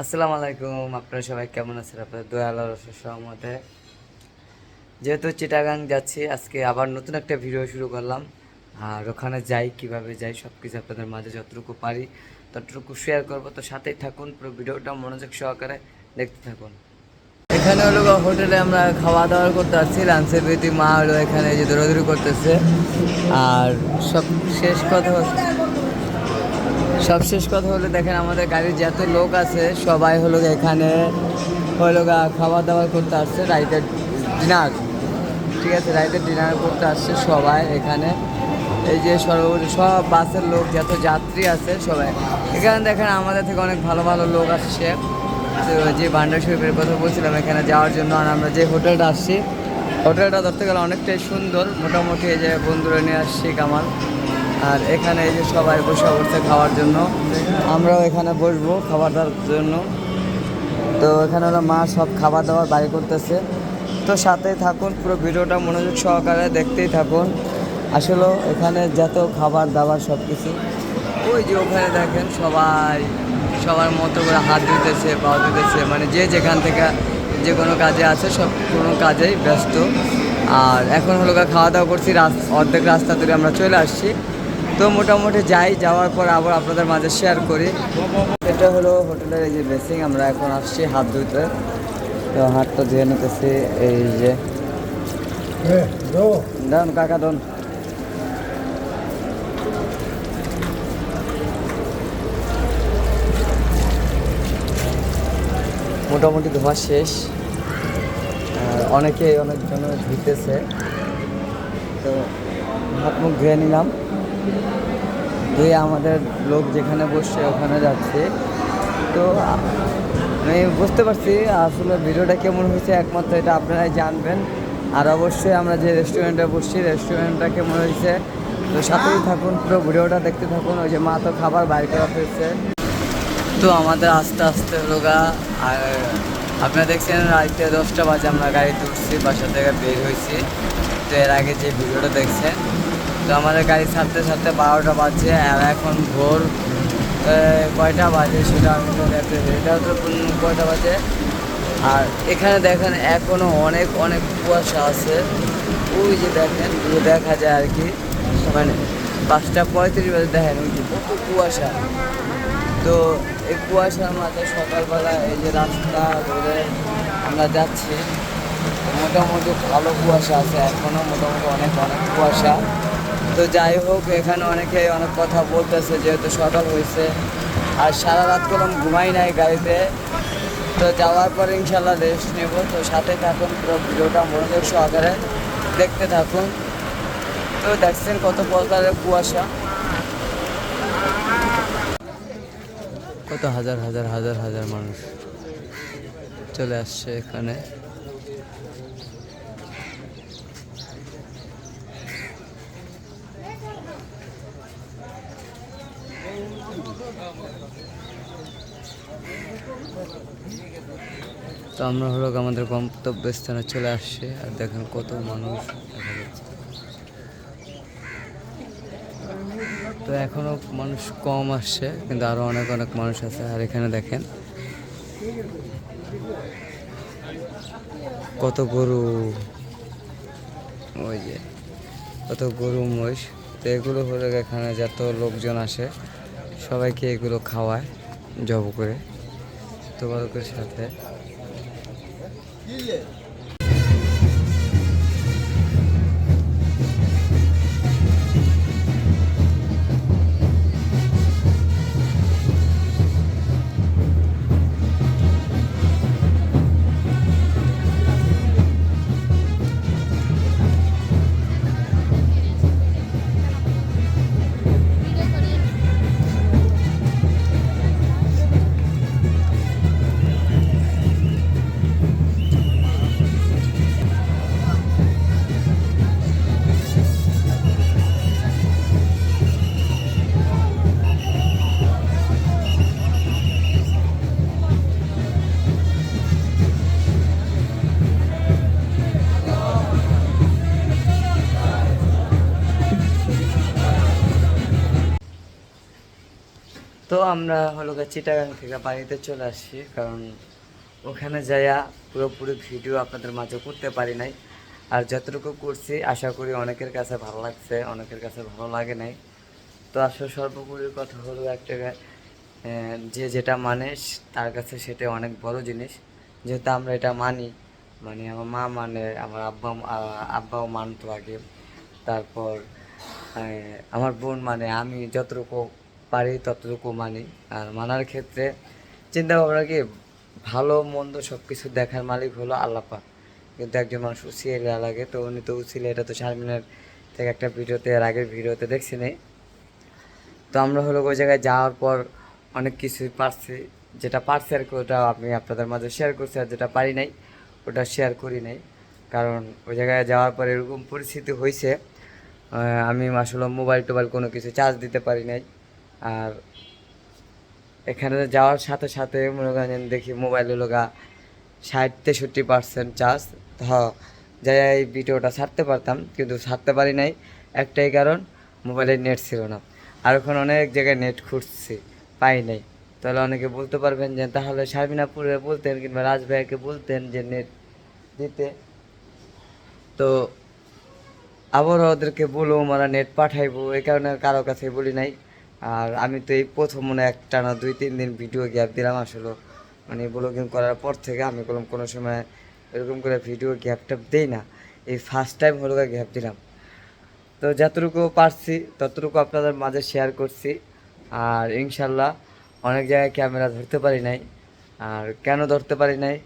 আসসালামু আলাইকুম, আপনারা সবাই কেমন আছেন? আপনাদের দয়াল সহমতে যেহেতু চিটাগাং যাচ্ছি, আজকে আবার নতুন একটা ভিডিও শুরু করলাম। আর ওখানে যাই, কীভাবে যাই সব কিছু আপনাদের মাঝে যতটুকু পারি, ততটুকু শেয়ার করব। তো সাথেই থাকুন, পুরো ভিডিওটা মনোযোগ সহকারে দেখতে থাকুন। এখানে হলো হোটেলে আমরা খাওয়া দাওয়া করতে আসছি লাঞ্চের বেদি মা হলো এখানে যে দৌড়াদৌড়ি করতেছে। আর সব শেষ কথা হচ্ছে সব শেষ কথা হলো দেখেন আমাদের গাড়ির যত লোক আছে, সবাই হলো এখানে হলো খাওয়া দাওয়া করতে আসছে, রাইতের ডিনার ঠিক আছে, রাইতের ডিনার করতে আসছে সবাই এখানে। এই যে সর্বোপরি সব বাসের লোক, যত যাত্রী আছে সবাই। এখানে দেখেন আমাদের থেকে অনেক ভালো ভালো লোক আসছে। তো যে ভান্ডার শরীফের কথা বলছিলাম, এখানে যাওয়ার জন্য আর আমরা যে হোটেলটা আসছি, হোটেলটা ধরতে গেলে অনেকটাই সুন্দর। মোটামুটি এই যে বন্ধুরা নিয়ে আসছি কামাল। আর এখানে এই যে সবাই বসে বসে খাওয়ার জন্য, আমরাও এখানে বসবো খাবার দাওয়ার জন্য। তো এখানে হলো মা সব খাবার দাবার বাড়ি করতেছে। তো সাথেই থাকুন, পুরো ভিডিওটা মনোযোগ সহকারে দেখতেই থাকুন। আসলে এখানে যত খাবার দাবার সব কিছু ওই যে ওখানে দেখেন সবাই, সবার মতো করে হাত দিতেছে পা দিতেছে মানে যে যেখান থেকে যে কোনো কাজে আছে, সব কোনো কাজেই ব্যস্ত। আর এখন হলো খাওয়া দাওয়া করছি অর্ধেক রাস্তা ধরে আমরা চলে আসছি। তো মোটামুটি যাই, যাওয়ার পর আবার আপনাদের মাঝে শেয়ার করি। এটা হলো হোটেলের এই যে বেসিং আমরা এখন আসছি হাত ধুতে তো হাতটা ধুয়ে নিতেছি, এই যে। কাকা, দন। মোটামুটি ধোয়া শেষ। অনেকে অনেকজন ধুতেছে তো হাত মুখ ধুয়ে নিলাম। ধুয়ে আমাদের লোক যেখানে বসছে, ওখানে যাচ্ছে। তো, আমি বুঝতে পারছি আসলে ভিডিওটা কেমন হয়েছে, একমাত্র এটা আপনারাই জানবেন। আর অবশ্যই আমরা যে রেস্টুরেন্টে বসছি রেস্টুরেন্টটা কেমন হয়েছে, তো সাথেই থাকুন, পুরো ভিডিওটা দেখতে থাকুন। ওই যে মা তো খাবার বাইর করা হয়েছে তো আমাদের আস্তে আস্তে লোগা আর আপনারা দেখছেন, রাইতে দশটা বাজে আমরা গাড়ি উঠছি, বাসা থেকে বের হয়েছি। তো এর আগে যে ভিডিওটা দেখছেন তো আমাদের গাড়ি ছাড়তে ছাড়তে বারোটা বাজছে আর এখন ভোর কয়টা বাজে সেটা আমি তো দেখতে এটা তো কয়টা বাজে? আর এখানে দেখেন এখনও অনেক অনেক কুয়াশা আছে। ওই যে দেখেন দেখা যায় আর কি। মানে পাঁচটা পঁয়ত্রিশ বাজে, দেখেন ওই যে কত কুয়াশা। তো এই কুয়াশার মাঝে সকালবেলা এই যে রাস্তা ধরে আমরা যাচ্ছি, মোটামুটি ভালো কুয়াশা আছে এখনও মোটামুটি অনেক অনেক কুয়াশা। তো যাই হোক, এখানে অনেকে অনেক কথা বলতেছে, যেহেতু সকাল হয়েছে। আর সারা রাত কোনো ঘুমাই নাই গাড়িতে। তো যাওয়ার পরে ইনশাল্লাহ রেস্ট নেব। তো সাথে থাকুন, পুরো ভিডিওটা মনোযোগ সহকারে দেখতে থাকুন। তো দেখছেন কত প্রকারের কুয়াশা। কত হাজার হাজার হাজার হাজার মানুষ চলে আসছে এখানে। তো আমরা হলো আমাদের গন্তব্যস্থানে চলে আসছে, আর দেখেন কত মানুষ দেখা যাচ্ছে। তো এখনও মানুষ কম আসছে, কিন্তু আরও অনেক অনেক মানুষ আছে, আর এখানে দেখেন কত গরু, ওই যে কত গরু মহিষ। তো এগুলো হলো এখানে যত লোকজন আসে, সবাইকে এগুলো খাওয়ায়, জব করে। তোমাদের সাথে দিয়ে তো আমরা হলো চিটাগাং থেকে বাড়িতে চলে আসছি কারণ ওখানে যাইয়া পুরোপুরি ভিডিও আপনাদের মাঝে করতে পারি নাই। আর যতটুকু করছি, আশা করি অনেকের কাছে ভালো লাগছে, অনেকের কাছে ভালো লাগে নাই। তো আসলে সর্বোপরি কথা হলো একটা যে যেটা মানে তার কাছে সেটা অনেক বড় জিনিস। যেহেতু আমরা এটা মানি মানে আমার মা মানে আমার আব্বা আব্বাও মানতো আগে। তারপর আমার বোন মানে আমি যতটুকু পারি ততটুকু মানি। আর মানার ক্ষেত্রে চিন্তা ভাবনা কি, ভালো, মন্দ সব কিছু দেখার মালিক হলো আল্লাপা কিন্তু একজন মানুষ উচিয়ে লাগে, তো উনি তো উচিলে এটা তো শারমিনের থেকে একটা ভিডিওতে, এর আগের ভিডিওতে দেখছি নেই তো আমরা হলো ওই জায়গায় যাওয়ার পর অনেক কিছুই পারছি। যেটা পারছি আর কি, ওটা আমি আপনাদের মাঝে শেয়ার করছি, আর যেটা পারি নাই, ওটা শেয়ার করি নাই। কারণ ওই জায়গায় যাওয়ার পর এরকম পরিস্থিতি হয়েছে আমি আসলে মোবাইল টোবাইল কোনো কিছু চার্জ দিতে পারি নাই। আর এখানে যাওয়ার সাথে সাথে মনে করেন দেখি মোবাইল গা ষাট, তেষট্টি পার্সেন্ট চার্জ হ, যাই এই ভিডিওটা ছাড়তে পারতাম, কিন্তু ছাড়তে পারি নাই। একটাই কারণ মোবাইলে নেট ছিল না। আর এখন অনেক জায়গায় নেট খুঁজছি, পাই নাই। তাহলে অনেকে বলতে পারবেন যে, তাহলে শারমিনাপুরে বলতেন কিংবা রাজ ভাইয়াকে বলতেন যে নেট দিতে। তো আবারও ওদেরকে বলব ওরা নেট পাঠাইবো, এই কারণে কারও কাছে বলি নাই। আর আমি তো এই প্রথম মনে একটা না দুই, তিন দিন ভিডিও গ্যাপ দিলাম আসলে। মানে ব্লগিং করার পর থেকে আমি কোনো কোনো সময় এরকম করে ভিডিও গ্যাপ ট্যাপ দিই না। এই ফার্স্ট টাইম হলো গ্যাপ দিলাম। তো যতটুকু পারছি, ততটুকু আপনাদের মাঝে শেয়ার করছি। আর ইনশাল্লাহ অনেক জায়গায় ক্যামেরা ধরতে পারি নাই। আর কেন ধরতে পারি নাই?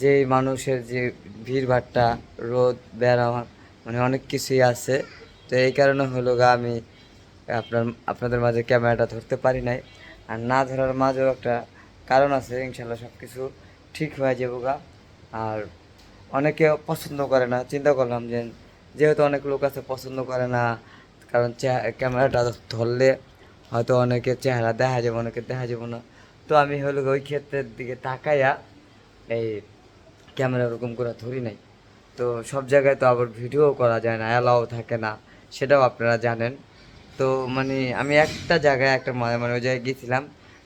যে মানুষের যে ভিড়ভাট্টা রোদ বেড়ামা মানে অনেক কিছুই আছে। তো এই কারণে হলো গা আমি আপনার, আপনাদের মাঝে ক্যামেরাটা ধরতে পারি নাই। আর না ধরার মাঝেও একটা কারণ আছে, ইনশাল্লাহ সব কিছু ঠিক হয়ে যাব গা। আর অনেকে পছন্দ করে না, চিন্তা করলাম যে যেহেতু অনেক লোক আছে পছন্দ করে না, কারণ ক্যামেরাটা ধরলে হয়তো অনেকে চেহারা দেখা যাবে অনেকে দেখা যাবে না। তো আমি হলো ওই ক্ষেত্রের দিকে তাকাইয়া এই ক্যামেরা ওরকম করে ধরি নাই। তো সব জায়গায় তো আবার ভিডিও করা যায় না, অ্যালাও থাকে না, সেটাও আপনারা জানেন। তো মানে আমি একটা জায়গায় একটা মানে ওই জায়গায় গিয়েছিলাম।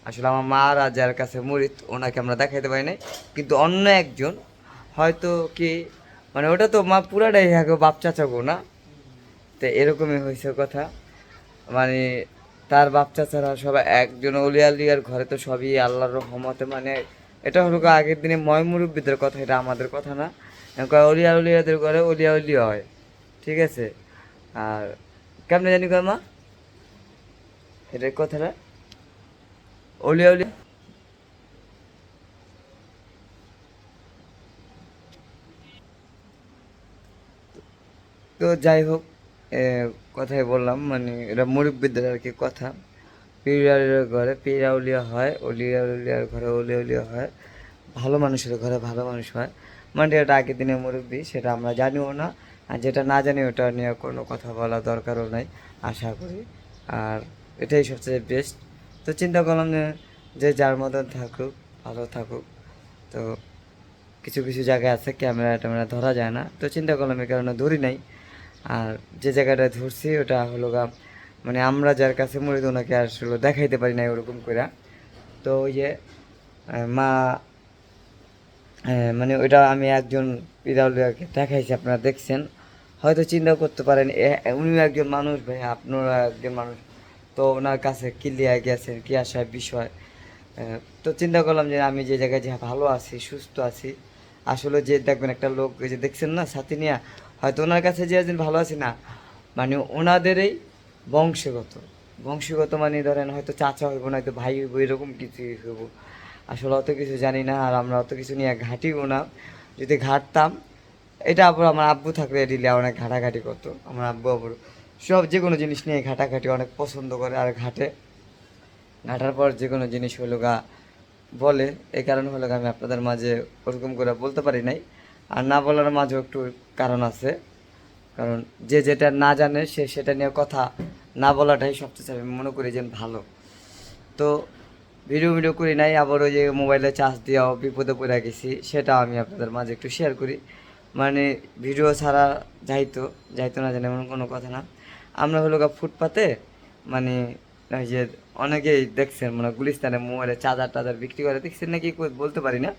আসলে আমার মা আর যার কাছে মুরিত ওনাকে আমরা দেখাইতে পারি নাই। কিন্তু অন্য একজন, হয়তো কি মানে ওটা তো মা পুরাটাই হ্যাঁ বাপ চাচা গো না? তো এরকমই হয়েছে কথা। মানে তার বাপ চাচারা সবাই একজন অলিয়ালিয়ার ঘরে তো সবই আল্লাহর রহমতে মানে এটা হলো আগের দিনে ময় মুরব্বীদের কথা, এটা আমাদের কথা না। অলিয়া উলিয়াদের ঘরে অলিয়া উলিয়া হয়। ঠিক আছে? আর কেমনে জানি কয় মা? এটার কথাটা। অলিয়া উলিয়া তো যাই হোক কথাই বললাম মানে এটা মুরব্বীদের আর কি কথা। পীরার ঘরে পীরা উলিয়া হয় অলিয়া উলিয়ার ঘরে অলিয়া উলিয়া হয়। ভালো মানুষের ঘরে ভালো মানুষ হয়। মানে এটা আগের দিনের মুরব্বী, সেটা আমরা জানিও না। আর যেটা না জানি, ওটা নিয়ে কোনো কথা বলা দরকারও নাই, আশা করি। আর এটাই সবচেয়ে বেস্ট তো চিন্তা করলাম যে যার মতন থাকুক, ভালো থাকুক। তো কিছু কিছু জায়গায় আছে, ক্যামেরা ট্যামেরা ধরা যায় না। তো চিন্তা করলাম এই কারণে ধরি নাই। আর যে জায়গাটা ধরছি, ওটা হলো গা মানে আমরা যার কাছে মরিত ওনাকে আসলে দেখাইতে পারি না ওরকম করে তো ওই যে মা মানে ওইটা আমি একজন পিরাউলিয়াকে দেখাইছি, আপনারা দেখছেন। হয়তো চিন্তা করতে পারেন উনিও একজন মানুষ, ভাই আপনারা একজন মানুষ। তো ওনার কাছে কি লিয়া গেছেন কি আসার বিষয়। তো চিন্তা করলাম যে আমি যে জায়গায় যে ভালো আছি, সুস্থ আছি, আসলে যে দেখবেন একটা লোক যে দেখছেন না, সাথী নিয়া, হয়তো ওনার কাছে যে একদিন ভালো আছি না মানে ওনাদেরই বংশগত। বংশগত মানে ধরেন হয়তো চাচা হইব না হয়তো ভাই হইব, এরকম কিছু হইব। আসলে অত কিছু জানি না, আর আমরা অত কিছু নিয়ে ঘাটিও না। যদি ঘাটতাম, এটা আবার আমার আব্বু থাকলে দিলে অনেক ঘাটাঘাটি করতো, আমার আব্বু আবার সব যে কোনো জিনিস নিয়ে ঘাটাঘাটি অনেক পছন্দ করে আর ঘাটে। ঘাটার পর যে কোনো জিনিস হলো গা বলে এই কারণে হলো আমি আপনাদের মাঝে ওরকম করে বলতে পারি নাই। আর না বলার মাঝেও একটু কারণ আছে। কারণ যে যেটা না জানে, সে সেটা নিয়ে কথা না বলাটাই সবচেয়ে আমি মনে করি যে ভালো। তো ভিডিও ভিডিও করি নাই, আবার ওই যে মোবাইলে চার্জ দেওয়া বিপদে পড়ে গেছি সেটা আমি আপনাদের মাঝে একটু শেয়ার করি। মানে ভিডিও ছাড়া যাইতো যাইতো না জানে এমন কোনো কথা না। আমরা হলো গা ফুটপাতে মানে ওই যে অনেকেই দেখছেন মানে গুলিস্তানে মোবাইলে চার্জার টাজার বিক্রি করে, দেখছেন নাকি বলতে পারি না।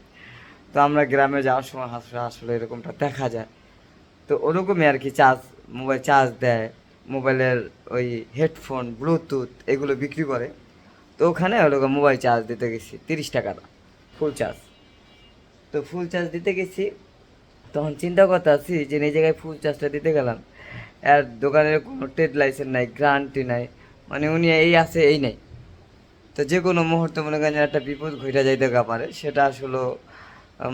তো আমরা গ্রামে যাওয়ার সময় আসলে আসলে এরকমটা দেখা যায়। তো ওরকমই আর কি চার্জ, মোবাইল চার্জ দেয়, মোবাইলের ওই হেডফোন, ব্লুটুথ এগুলো বিক্রি করে। তো ওখানে ওরকম মোবাইল চার্জ দিতে গেছি, তিরিশ টাকা ফুল চার্জ। তো ফুল চার্জ দিতে গেছি, তখন চিন্তা করতে আছি যে, এই জায়গায় ফুল চার্জটা দিতে গেলাম। আর দোকানের কোনো ট্রেড লাইসেন্স নাই গ্যারান্টি নাই মানে উনি এই আছে, এই নাই। তো যে কোনো মুহূর্তে মনে করেন একটা বিপদ ঘটে যাইতে পারে, সেটা আসলে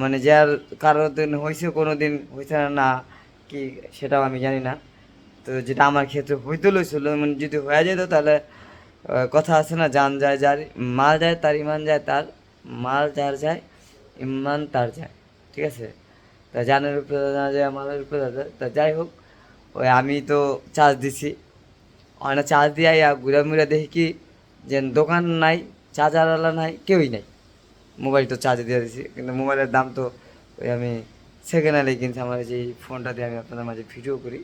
মানে যার কারও দিন হয়েছে কোনো দিন হয়েছে না, কি সেটাও আমি জানি না। তো যেটা আমার ক্ষেত্রে হইতে লইছিল মানে যদি হয়ে যেত তাহলে কথা আছে না জান যায়, যার মাল যায়, তার ইমান যায়, তার মাল যার যায়, ইমান তার যায়, ঠিক আছে? তা জানের উপরে যায়, মালের উপরে যায়, তা যাই হোক ওই আমি তো চার্জ দিছি। অনেক চার্জ দিয়ে ঘুরে মুড়ে দেখি কি যে দোকান নাই, চার্জারওয়ালা নাই, কেউই নাই। মোবাইল তো চার্জ দিয়ে দিছি, কিন্তু মোবাইলের দাম তো ওই আমি সেকেন্ড হ্যান্ডে কিনছি, আমার যে ফোনটা দিয়ে আমি আপনাদের মাঝে ভিডিও করি,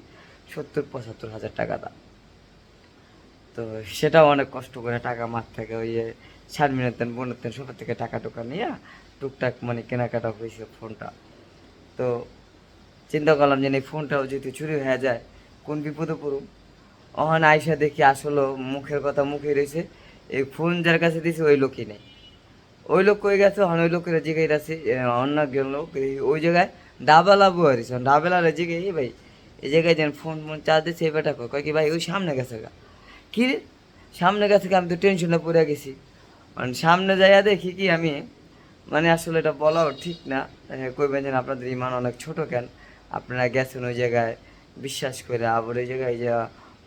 সত্তর পঁচাত্তর হাজার টাকা দাম। তো সেটাও অনেক কষ্ট করে টাকা মার থেকে ওই শারমিনের তেন বোনের তেন সবার থেকে টাকা টোকা নিয়ে টুকটাক মানে কেনাকাটা হয়েছে ফোনটা তো চিন্তা করলাম যে এই ফোনটাও যদি চুরি হয়ে যায় কোন বিপদে পড়ুম? অহন আইসা দেখি আসলে মুখের কথা মুখে রয়েছে এই ফোন যার কাছে দিয়েছে ওই লোকই নেই। ওই লোক কই গেছে? অন ওই লোকের জিগাই আছে অন্য গেল লোক ওই জায়গায় ডাবালা বুয়ারিস ডাবেলারে জিগে এই ভাই এই জায়গায় যেন ফোন ফোন চার্জ দিচ্ছে এই বেটা কয় কি ভাই ওই সামনে গেছে গা। কি রে? সামনে গেছে আমি তো টেনশনে পড়ে গেছি। মানে সামনে যাইয়া দেখি কি আমি মানে আসলে এটা বলাও ঠিক না। হ্যাঁ, কইবেন যেন আপনাদের ইমান অনেক ছোট কেন? আপনারা গেছেন ওই জায়গায়, বিশ্বাস করে আবার ওই জায়গায় যে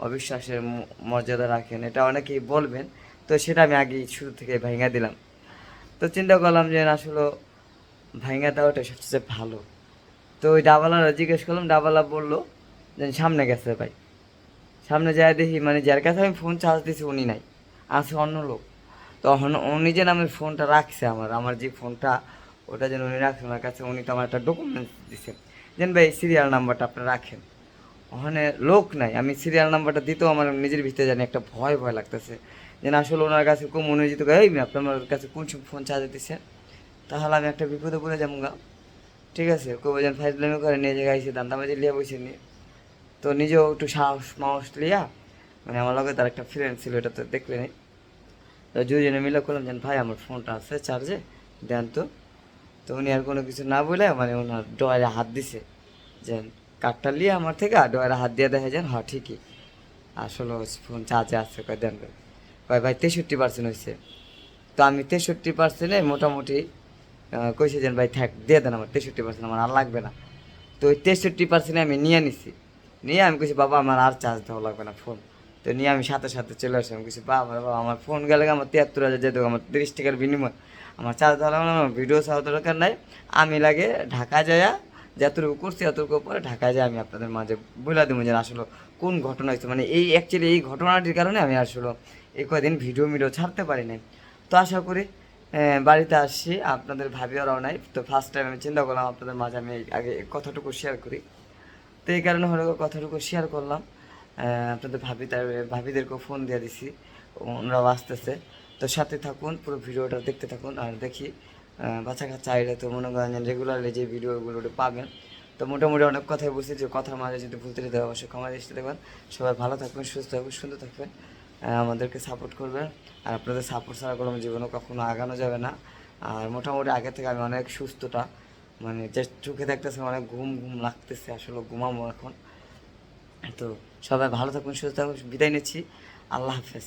অবিশ্বাসের মর্যাদা রাখেন, এটা অনেকেই বলবেন। তো সেটা আমি আগে শুরু থেকে ভেঙে দিলাম। তো চিন্তা করলাম যে আসলে ভাঙা দেওয়াটা সবচেয়ে ভালো। তো ওই ডাবালারা জিজ্ঞেস করলাম, ডাবালা বলল যে সামনে গেছে ভাই। সামনে যায় দেখি মানে যার কাছে আমি ফোন চার্জ দিছি উনি নাই, আছে অন্য লোক। তখন উনি যেন আমি ফোনটা রাখছে আমার আমার যে ফোনটা ওটা যেন উনি রাখছে, ওনার কাছে উনি তো আমার একটা ডকুমেন্টস দিছে যেন ভাই সিরিয়াল নাম্বারটা আপনি রাখেন। ওখানে লোক নাই। আমি সিরিয়াল নাম্বারটা দিতেও আমার নিজের ভিতরে জানি একটা ভয় ভয় লাগতেছে। যেন আসলে ওনার কাছে খুব মনে যেত এই আপনার কাছে কোন সময় ফোন চার্জ দিতেছে তাহলে আমি একটা বিপদে পড়ে যাব গা। ঠিক আছে? কেউ যেন ফাইজলামি করে নিয়ে জায়গায় এসে দান্দাবাজি লিয়া বসে নিয়ে। তো নিজেও একটু সাহস, মাহস লিয়া মানে আমার লগে তার একটা ফ্রেন্ড ছিল, এটা তো দেখলে নেই। তো দুজনে মিলে করলাম যেন ভাই, আমার ফোনটা আছে চার্জে দেন তো। তো উনি আর কোনো কিছু না বলে মানে ওনার ডয়ারে হাত দিছে। যে কাঠটা নিয়ে আমার থেকে আর হাত দিয়ে দেখা যান হ্যাঁ ঠিকই। আসলে ফোন চার্জে আছে কয় দেন কয় ভাই, তেষট্টি পার্সেন্ট হয়েছে তো আমি তেষট্টি পার্সেন্টে মোটামুটি কইছে যেন ভাই, থাক, দিয়ে দেন আমার তেষট্টি পার্সেন্ট আমার আর লাগবে না। তো ওই তেষট্টি পার্সেন্টে আমি নিয়ে নিছি। নিয়ে আমি কিছু বাবা, আমার আর চার্জ দেওয়া লাগবে না ফোন তো নিয়ে আমি সাথে সাথে চলে আসি আমি কিছু বাবা বাবা, আমার ফোন গেলে আমার তিয়াত্তর হাজার যেত আমার তিরিশ টাকার বিনিময়। আমার চার্জ দেওয়া লাগবে না ভিডিও চাওয়া দরকার নাই। আমি লাগে ঢাকা যাইয়া যতটুকু করছি এতটুকু পরে ঢাকায় যাই আমি আপনাদের মাঝে বলে দেবো যে আসলে কোন ঘটনা হয়েছে। মানে এই অ্যাকচুয়ালি এই ঘটনাটির কারণে আমি আসলে এই কদিন ভিডিও মিডিও ছাড়তে পারি নাই। তো আশা করি বাড়িতে আসছি আপনাদের ভাবি ওরাও নাই। তো ফার্স্ট টাইম আমি চিন্তা করলাম আপনাদের মাঝে আমি আগে কথাটুকু শেয়ার করি। তো এই কারণে হলো কথাটুকু শেয়ার করলাম। আপনাদের ভাবি, তার ভাবিদেরকেও ফোন দিয়ে দিছি। ওনারাও আসতেছে। তো সাথে থাকুন, পুরো ভিডিওটা দেখতে থাকুন আর দেখি বাচ্চা কাচ্চা আইলে তো মনে করেন রেগুলারলি যে ভিডিওগুলো পাবেন। তো মোটামুটি অনেক কথাই বলছি যে কথার মাঝে যদি ভুলতে যেতে অবশ্যই ক্ষমা দৃষ্টি দেবেন সবাই ভালো থাকবেন, সুস্থ থাকবেন, সুন্দর থাকবেন। আমাদেরকে সাপোর্ট করবেন। আর আপনাদের সাপোর্ট ছাড়া কোনো জীবনে কখনো আগানো যাবে না। আর মোটামুটি আগে থেকে আমি অনেক সুস্থটা মানে যে চোখে দেখতেছে অনেক ঘুম ঘুম লাগতেছে, আসলে ঘুমাবো এখন। তো সবাই ভালো থাকুন সুস্থ থাকুন বিদায় নিচ্ছি। আল্লাহ হাফেজ।